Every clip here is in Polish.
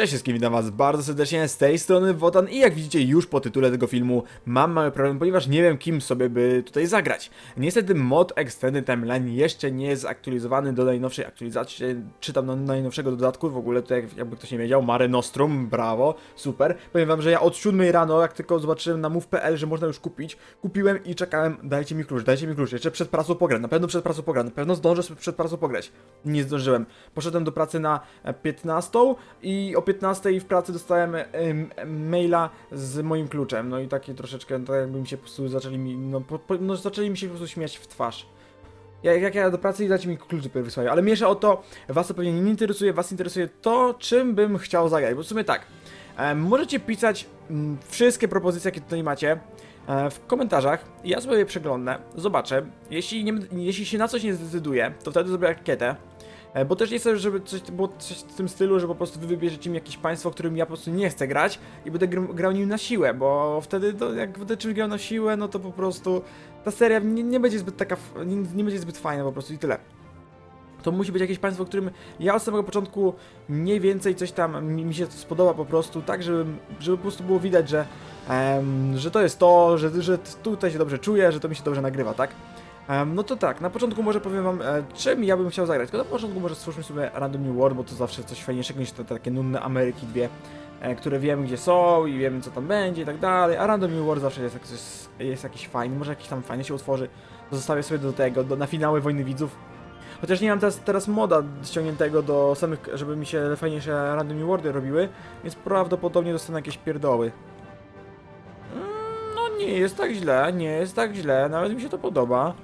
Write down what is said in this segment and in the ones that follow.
Cześć wszystkim, witam was bardzo serdecznie z tej strony Wotan i jak widzicie już po tytule tego filmu mam mały problem, ponieważ nie wiem kim sobie by tutaj zagrać. Niestety mod Extended Timeline jeszcze nie jest aktualizowany do najnowszej aktualizacji, czy tam do najnowszego dodatku, w ogóle tutaj jakby ktoś nie wiedział, Mare Nostrum, brawo, super. Powiem wam, że ja od 7 rano, jak tylko zobaczyłem na move.pl, że można już kupić, kupiłem i czekałem, dajcie mi klucz, dajcie mi klucz, jeszcze przed pracą pogram, na pewno przed pracą pogram, na pewno zdążę przed pracą pograć. Nie zdążyłem. Poszedłem do pracy na e, 15 i o 15 w pracy dostałem em, maila z moim kluczem. No i takie troszeczkę, tak jakby mi się po prostu zaczęli mi, no, po, no zaczęli mi się po prostu śmiać w twarz. Jak, jak ja do pracy i dajcie mi klucz dopiero. Ale mniejsza o to, was to pewnie nie interesuje, was interesuje to, czym bym chciał zagrać. Bo w sumie tak, e, możecie pisać mm, wszystkie propozycje, jakie tutaj macie e, w komentarzach. Ja sobie je przeglądnę, zobaczę. Jeśli, nie, jeśli się na coś nie zdecyduję, to wtedy zrobię ankietę. E, Bo też nie chcę, żeby coś było coś w tym stylu, że po prostu wy wybierzecie mi jakieś państwo, którym ja po prostu nie chcę grać i będę gr grał nim na siłę, bo wtedy, to, jak będę czymś grał na siłę, no to po prostu ta seria nie, nie będzie zbyt taka, nie, nie będzie zbyt fajna po prostu i tyle. To musi być jakieś państwo, którym ja od samego początku mniej więcej coś tam mi, mi się spodoba po prostu, tak żeby, żeby po prostu było widać, że, em, że to jest to, że, że tutaj się dobrze czuję, że to mi się dobrze nagrywa, tak? No to tak, na początku może powiem wam, e, czym ja bym chciał zagrać. Tylko na początku może stwórzmy sobie Random New World, bo to zawsze coś fajniejszego niż te, takie nudne Ameryki dwie, e, które wiemy gdzie są i wiemy co tam będzie i tak dalej. A Random New World zawsze jest, coś, jest jakiś fajny, może jakiś tam fajny się utworzy. Zostawię sobie do tego, do, na finały Wojny Widzów. Chociaż nie mam teraz, teraz moda ściągniętego do samych, żeby mi się fajniejsze Random New Worldy robiły, więc prawdopodobnie dostanę jakieś pierdoły. Mm, No nie jest tak źle, nie jest tak źle, nawet mi się to podoba.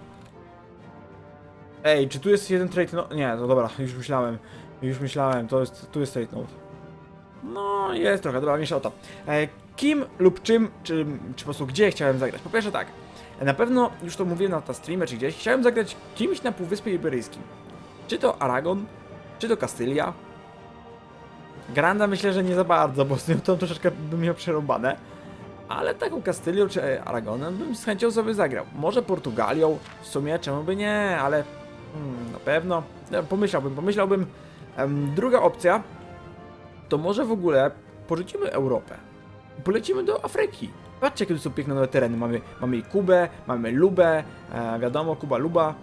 Ej, czy tu jest jeden trade note? Nie, to dobra, już myślałem. Już myślałem, to jest, tu jest trade note. No, jest trochę, dobra, mniejsza o to. E, kim lub czym, czy, czy po prostu gdzie chciałem zagrać? Po pierwsze tak, na pewno, już to mówiłem na ta streamie czy gdzieś, chciałem zagrać kimś na Półwyspie Iberyjskim. Czy to Aragon, czy to Kastylia. Granda myślę, że nie za bardzo, bo z nią to troszeczkę bym miał przerąbane. Ale taką Kastylią czy Aragonem bym z chęcią sobie zagrał. Może Portugalią, w sumie czemu by nie, ale hmm, na pewno. No, Pomyślałbym, pomyślałbym. Druga opcja to może w ogóle porzucimy Europę. Polecimy do Afryki. Patrzcie, jakie tu są piękne nowe tereny. Mamy, mamy Kubę, mamy Lubę, e, wiadomo, Kuba, Luba.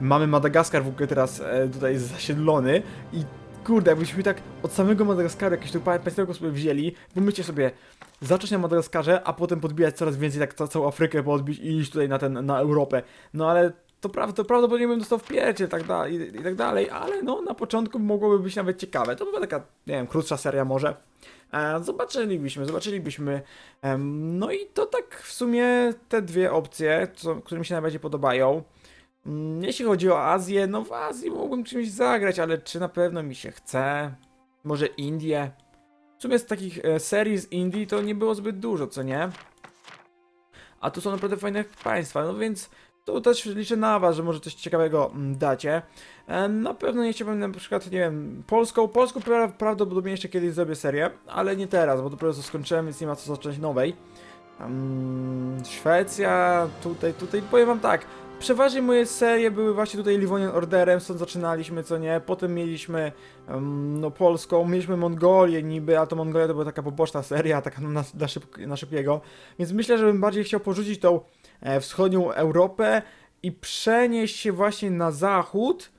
Mamy Madagaskar w ogóle teraz e, tutaj zasiedlony i kurde, jakbyśmy tak od samego Madagaskaru jakieś tu pa- państwo sobie wzięli, pomyślcie sobie, zacząć na Madagaskarze, a potem podbijać coraz więcej, tak ca- całą Afrykę podbić i iść tutaj na ten, na Europę. No ale to, praw, to prawdopodobnie bym dostał w pierdzie i tak, da, i, i tak dalej, ale no na początku mogłoby być nawet ciekawe. To była taka, nie wiem, krótsza seria może. E, zobaczylibyśmy, zobaczylibyśmy. Em, no i to tak w sumie te dwie opcje, co, które mi się najbardziej podobają. Mm, Jeśli chodzi o Azję, no w Azji mógłbym czymś zagrać, ale czy na pewno mi się chce? Może Indie? W sumie z takich e, serii z Indii to nie było zbyt dużo, co nie? A tu są naprawdę fajne państwa, no więc tu też liczę na was, że może coś ciekawego mm, dacie. E, Na pewno nie chciałbym na przykład, nie wiem, polską, polską pra prawdopodobnie jeszcze kiedyś zrobię serię, ale nie teraz, bo dopiero co skończyłem, więc nie ma co zacząć nowej. Mm, Szwecja, tutaj, tutaj powiem wam tak, przeważnie moje serie były właśnie tutaj Livonian Orderem, stąd zaczynaliśmy, co nie, potem mieliśmy em, no Polską, mieliśmy Mongolię niby, a to Mongolia to była taka poboczna seria, taka na, na, szyb, na szybkiego, więc myślę, że bym bardziej chciał porzucić tą wschodnią Europę i przenieść się właśnie na zachód,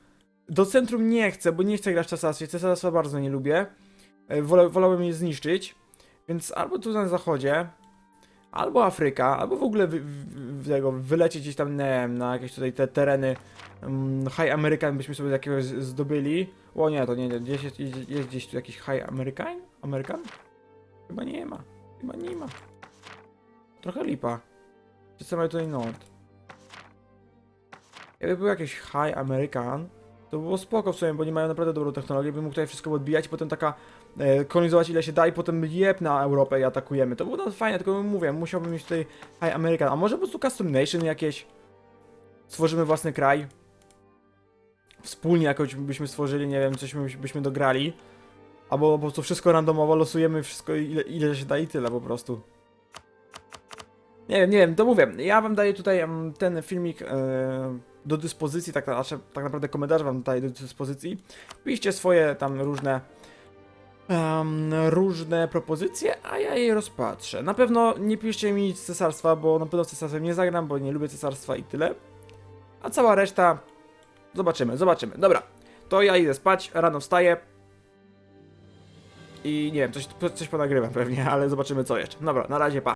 do centrum nie chcę, bo nie chcę grać Czasasy, Czasasa bardzo nie lubię, e, wolę, wolałbym je zniszczyć, więc albo tu na zachodzie, albo Afryka, albo w ogóle wy, tego, wylecieć gdzieś tam nie wiem, na jakieś tutaj te tereny um, High American byśmy sobie jakiegoś zdobyli. O nie, to nie gdzieś jest, jest, jest gdzieś tu jakiś High American? American? Chyba nie ma. Chyba nie ma. Trochę lipa. Co mają tutaj not? Jakby był jakiś High American, to by było spoko w sumie, bo nie mają naprawdę dobrą technologię, bym mógł tutaj wszystko odbijać i potem taka e, kolonizować ile się da i potem jeb na Europę i atakujemy. To było fajne, tylko mówię, musiałbym mieć tutaj High American, a może po prostu Custom Nation jakieś? Stworzymy własny kraj? Wspólnie jakoś byśmy stworzyli, nie wiem, coś byśmy dograli. Albo po prostu wszystko randomowo losujemy, wszystko ile, ile się da i tyle po prostu. Nie wiem, nie wiem, to mówię. Ja wam daję tutaj ten filmik e, do dyspozycji, tak, znaczy, tak naprawdę komentarz wam daję do dyspozycji. Piszcie swoje tam różne em, różne propozycje, a ja je rozpatrzę. Na pewno nie piszcie mi nic z cesarstwa, bo na pewno z cesarstwem nie zagram, bo nie lubię cesarstwa i tyle. A cała reszta zobaczymy, zobaczymy. Dobra, to ja idę spać, rano wstaję. I nie wiem, coś, coś ponagrywam pewnie, ale zobaczymy co jeszcze. Dobra, na razie, pa.